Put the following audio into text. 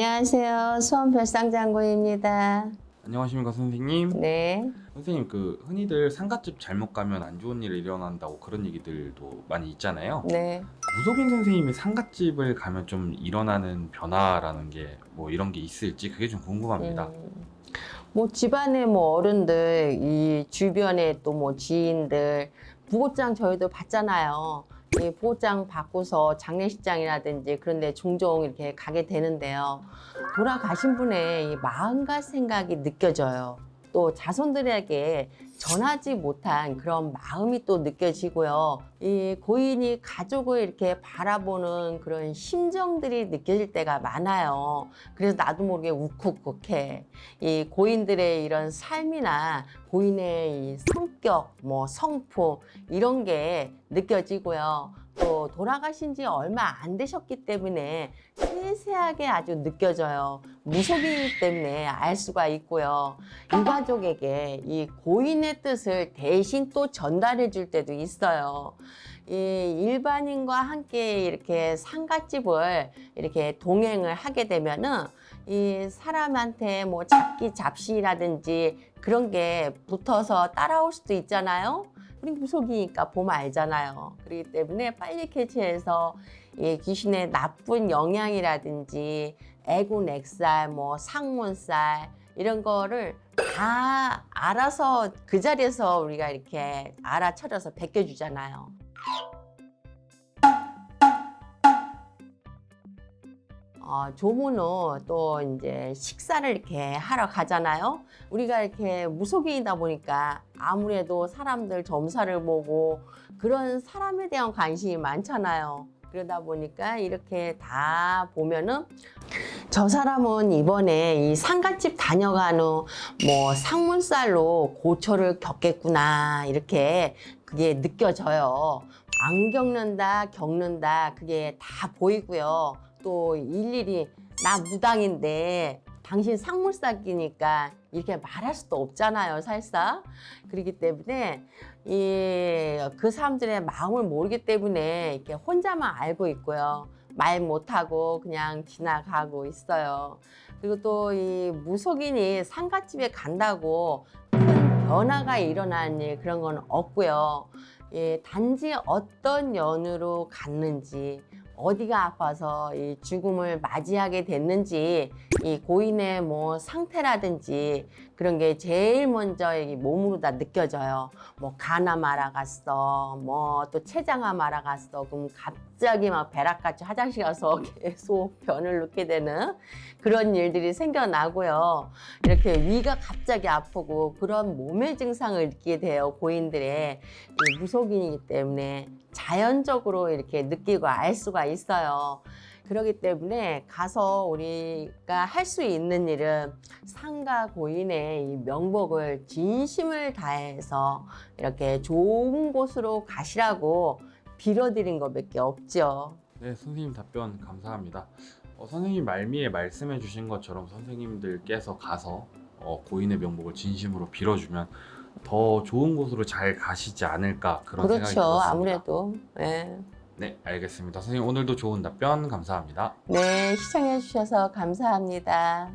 안녕하세요. 수원 별상 장군입니다. 안녕하십니까 선생님. 네. 선생님 그 흔히들 상가집 잘못 가면 안 좋은 일이 일어난다고 그런 얘기들도 많이 있잖아요. 네. 무속인 선생님이 상가집을 가면 좀 일어나는 변화라는 게 뭐 이런 게 있을지 그게 좀 궁금합니다. 음, 뭐 집안의 뭐 어른들, 이 주변에 또 뭐 지인들, 부고장 저희도 받잖아요. 이 부고장 받고서 장례식장이라든지 그런 데 종종 이렇게 가게 되는데요. 돌아가신 분의 이 마음과 생각이 느껴져요. 또 자손들에게 전하지 못한 그런 마음이 또 느껴지고요. 이 고인이 가족을 이렇게 바라보는 그런 심정들이 느껴질 때가 많아요. 그래서 나도 모르게 욱욱욱해. 이 고인들의 이런 삶이나 고인의 이 성격, 뭐 성품 이런 게 느껴지고요. 또 돌아가신 지 얼마 안 되셨기 때문에 세세하게 아주 느껴져요. 무속이기 때문에 알 수가 있고요. 이 가족에게 이 고인의 뜻을 대신 또 전달해 줄 때도 있어요. 이 일반인과 함께 이렇게 상갓집을 이렇게 동행을 하게 되면은 이 사람한테 뭐 잡기 잡시라든지 그런 게 붙어서 따라올 수도 있잖아요. 우리 무속이니까 보면 알잖아요. 그렇기 때문에 빨리 캐치해서 이 귀신의 나쁜 영향이라든지 애군 액살, 뭐 상문살 이런 거를 다 알아서 그 자리에서 우리가 이렇게 알아차려서 베껴주잖아요. 어, 조문은 또 이제 식사를 이렇게 하러 가잖아요. 우리가 이렇게 무속인이다 보니까 아무래도 사람들 점사를 보고 그런 사람에 대한 관심이 많잖아요. 그러다 보니까 이렇게 다 보면은 저 사람은 이번에 이 상갓집 다녀간 후 뭐 상문살로 고초를 겪겠구나 이렇게 그게 느껴져요. 안 겪는다, 겪는다 그게 다 보이고요. 또 일일이 나 무당인데 당신 상물살기니까 이렇게 말할 수도 없잖아요, 살사. 그렇기 때문에 이 그 사람들의 마음을 모르기 때문에 이렇게 혼자만 알고 있고요. 말 못하고 그냥 지나가고 있어요. 그리고 또 이 무속인이 상가집에 간다고 큰 변화가 일어나는 일 그런 건 없고요. 예, 단지 어떤 연으로 갔는지 어디가 아파서 이 죽음을 맞이하게 됐는지 이 고인의 뭐 상태라든지 그런 게 제일 먼저 이 몸으로 다 느껴져요. 뭐 가나 말아갔어, 뭐 또 췌장아 말아갔어. 그럼 갑자기 막 벼락같이 화장실 가서 계속 변을 넣게 되는 그런 일들이 생겨나고요. 이렇게 위가 갑자기 아프고 그런 몸의 증상을 느끼게 돼요. 고인들의 이 무속인이기 때문에 자연적으로 이렇게 느끼고 알 수가 있어요. 그렇기 때문에 가서 우리가 할 수 있는 일은 상가 고인의 이 명복을 진심을 다해서 이렇게 좋은 곳으로 가시라고 빌어드린 것밖에 없죠. 네 선생님 답변 감사합니다. 어, 선생님 말미에 말씀해 주신 것처럼 선생님들께서 가서 어, 고인의 명복을 진심으로 빌어주면 더 좋은 곳으로 잘 가시지 않을까 그런 생각이 그렇죠. 들었습니다. 아무래도. 네. 네 알겠습니다. 선생님 오늘도 좋은 답변 감사합니다. 네, 시청해 주셔서 감사합니다.